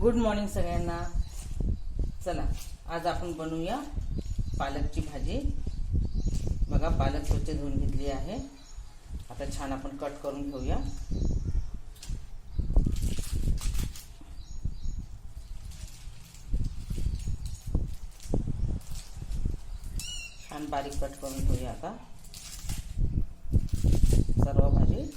Good morning सगळ्यांना. चला आज आपण बनवूया पालकची भाजी. बघा पालक स्वच्छ धुवून घेतली आहे. आता छान आपण कट करून घेऊया. छान बारीक कट करून घेऊया आता. सर्व भाजी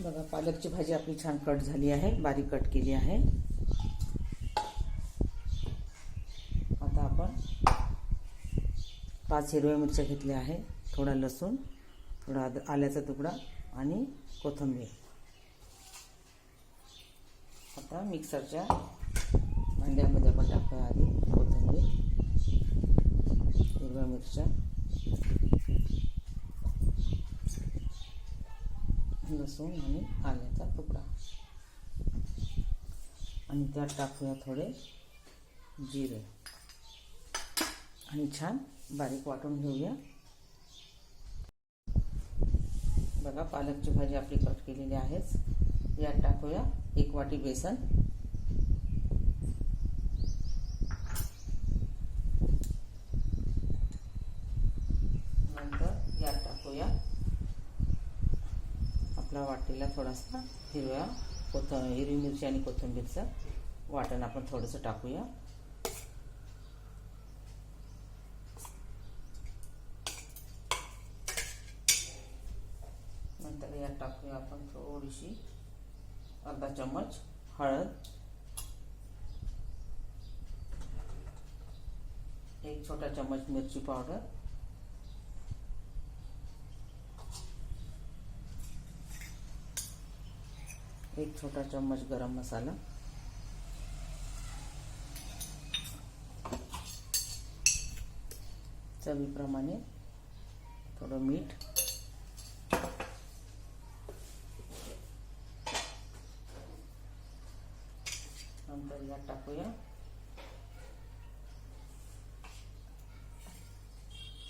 बघा पालकची भाजी आपली छान कट झाली आहे बारीक कट केली आहे. आता आपण पाच हिरव्या मिरच्या घेतल्या आहे थोडा लसूण थोडा आद- आल्याचा तुकडा आणि कोथिंबीर. आता मिक्सरच्या भांड्यामध्ये आपण टाकूया आधी कोथिंबीर हिरव्या मिरच्या. लसूण आणि आल्याचा तुकडा. आणि त्यात टाकूया थोडे जिरे. आणि छान बारीक वाटून घेऊया. बघा पालकची भाजी आपली कट केलेली आहेच. यात टाकूया एक वाटी बेसन. नंतर यात टाकूया आपला वाटीला थोडासा हिरव्या कोथ हिरवी मिरची आणि कोथिंबीरचं वाटण आपण थोडंसं टाकूया. नंतर यात टाकूया आपण थोडीशी अर्धा चम्मच हळद. एक छोटा चम्मच मिरची पावडर. एक छोटा चम्मच गरम मसाला. चवीप्रमाणे थोडं मीठ. नंतर यात टाकूया.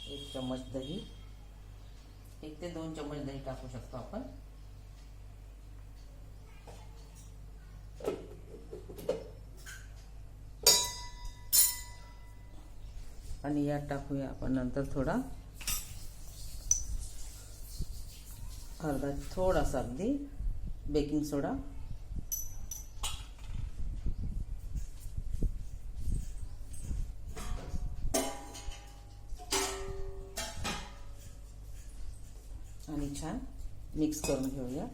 एक चम्मच दही. एक ते दोन चम्मच दही टाकू शकतो आपण. आणि यात टाकूया आपण नंतर थोडा अर्धा थोडासा अगदी बेकिंग सोडा. आणि छान मिक्स करून घेऊया.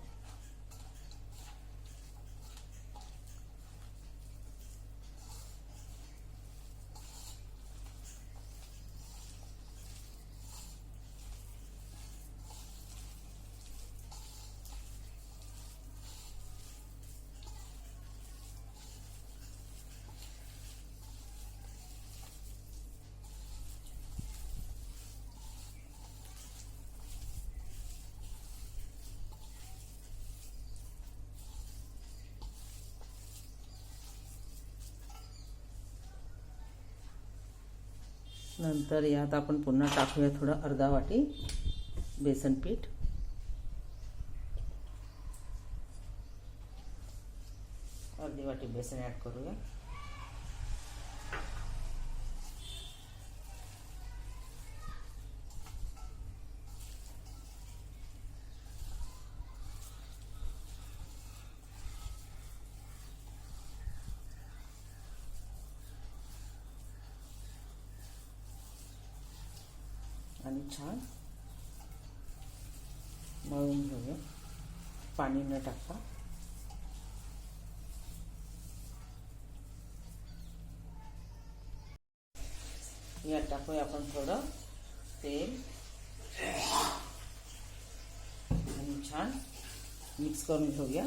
नंतर यात आपण पुन्हा टाकूया थोडं अर्धा वाटी बेसन पीठ. अर्धी वाटी बेसन ॲड करूया. आणि छान. मळून घेऊया. पाणी न टाकता. यात टाकूया आपण थोडं तेल. आणि छान मिक्स करून घेऊया.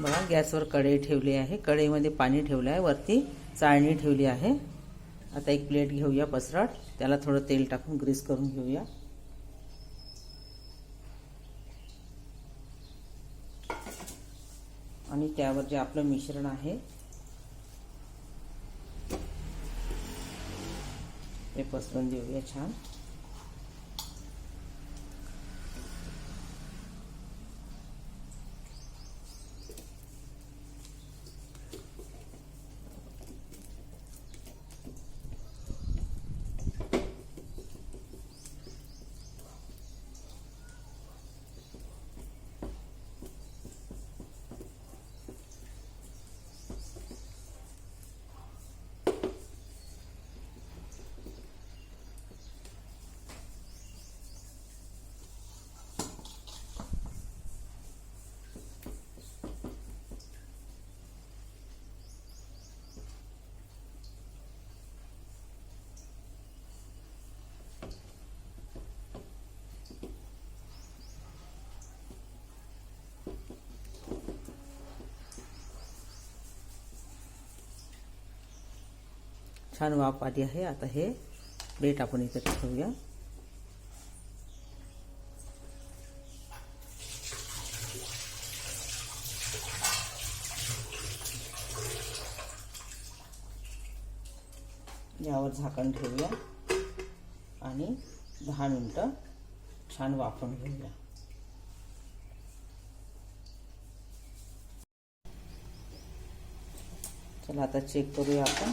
बघा गॅसवर कढई ठेवली आहे. कढईमध्ये पाणी ठेवलं आहे. वरती चाळणी ठेवली आहे. आता एक प्लेट घेऊया पसरट. त्याला थोडं तेल टाकून ग्रीस करून घेऊया. आणि त्यावर जे आपलं मिश्रण आहे ते पसरून देऊया छान. छान वाफ आली आहे. आता हे प्लेट आपण इथे ठेवूया यावर झाकण ठेवूया. आणि दहा मिनटं छान वाफून घेऊया. चला आता चेक करूया आपण.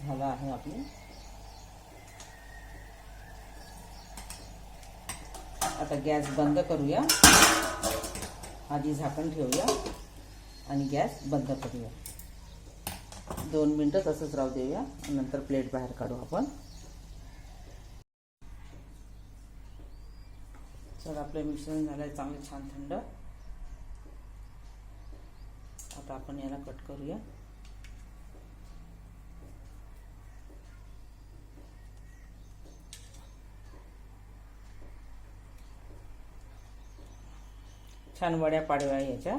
झाला आहे आपली. आता गॅस बंद करूया. आधी झाकण ठेवूया आणि गॅस बंद करूया. दोन मिनटं तसंच राहू देऊया. नंतर प्लेट बाहेर काढू आपण. चल आपलं मिश्रण झालंय चांगलं छान थंड. आता आपण याला कट करूया. छान वड्या पाडव्या याच्या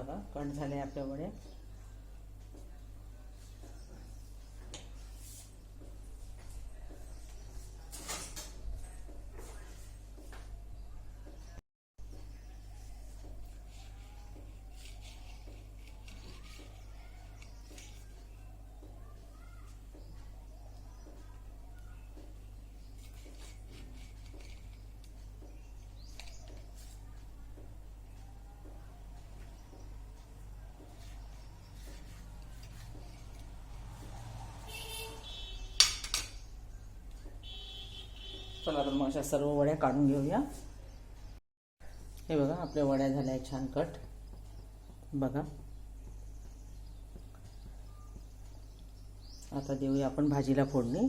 बघा कट झाले आपल्या वड्या. चला तर मग अशा सर्व वड्या काढून घेऊया. हे बघा आपल्या वड्या झाल्या आहेत छान कट. बघा. आता देऊया आपण भाजीला फोडणी.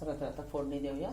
चला तर आता फोडणी देऊया.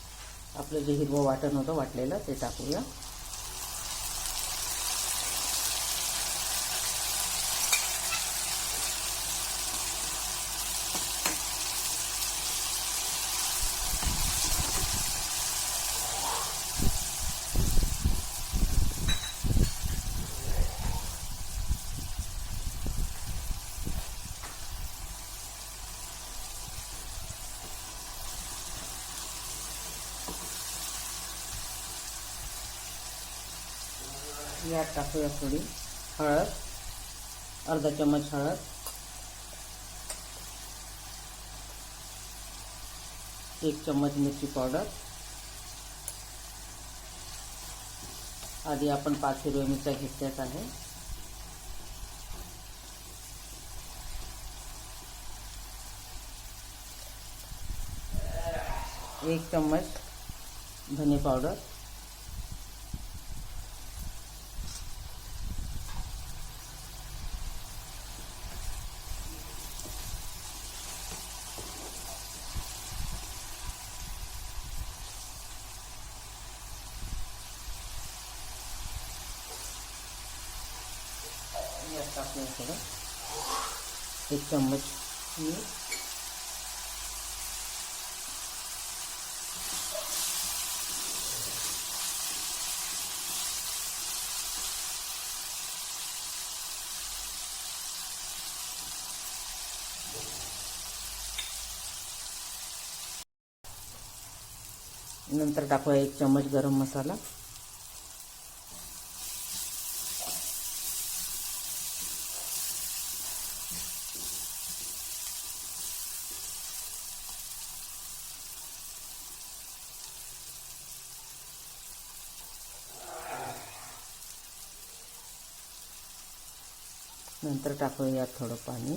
आपलं जे हिरवं वाटण होतं वाटलेलं ते टाकूया. यात टाकूया थोडी हळद, अर्धा चम्मच हळद. एक चम्मच मिरची पावडर. आधी आपण पाच हिरव्या मिरच्या घेतल्याच एक चम्मच धने पावडर. यात टाकूया थोडं एक चम्मच मीठ. नंतर टाकूया एक चम्मच गरम मसाला. नंतर टाकूयात यात थोडं पाणी.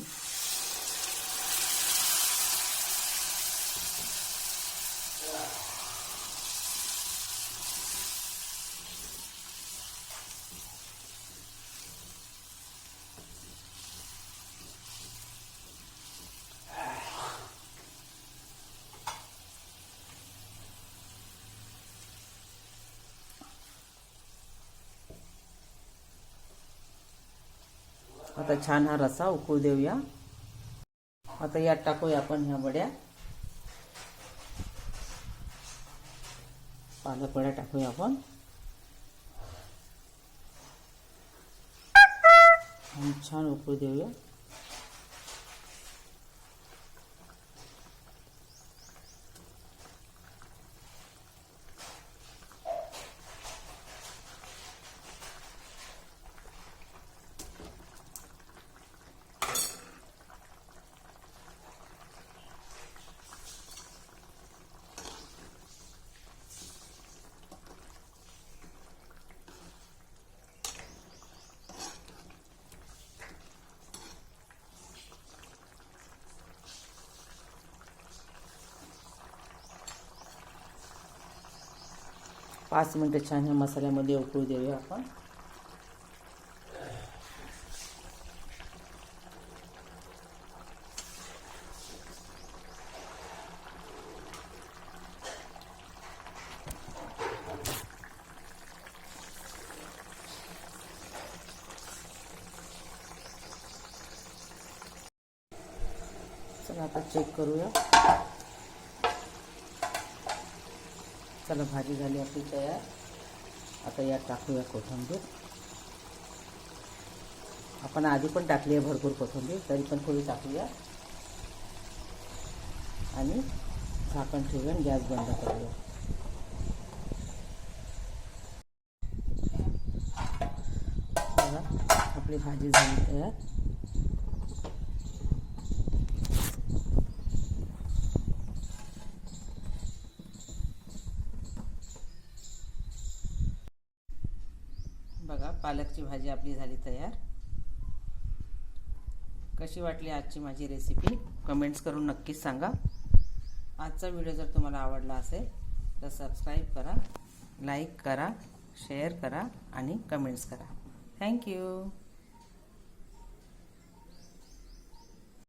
आता छान हा रसा उकळू देऊया. आता यात टाकूया आपण ह्या वड्या. पालक वड्या टाकूया आपण. छान उकळू देऊया. पाच मिनटं छान ह्या मसाल्यामध्ये उकळू देऊया आपण. चला आता चेक करूया. चला भाजी झाली आपली तयार. आता यात टाकूया कोथंबीर. आपण आधी पण टाकली आहे भरपूर कोथंबीर तरी पण थोडी टाकूया. आणि झाकण ठेवून गॅस बंद करूया. आपली भाजी झाली तयार बघा पालकची भाजी आपली झाली तयार. कशी वाटली आजची माझी रेसिपी कमेंट्स करून नक्कीच सांगा. आजचा व्हिडिओ जर तुम्हाला आवडला असेल तर सबस्क्राईब करा लाईक करा शेअर करा आणि कमेंट्स करा. थँक्यू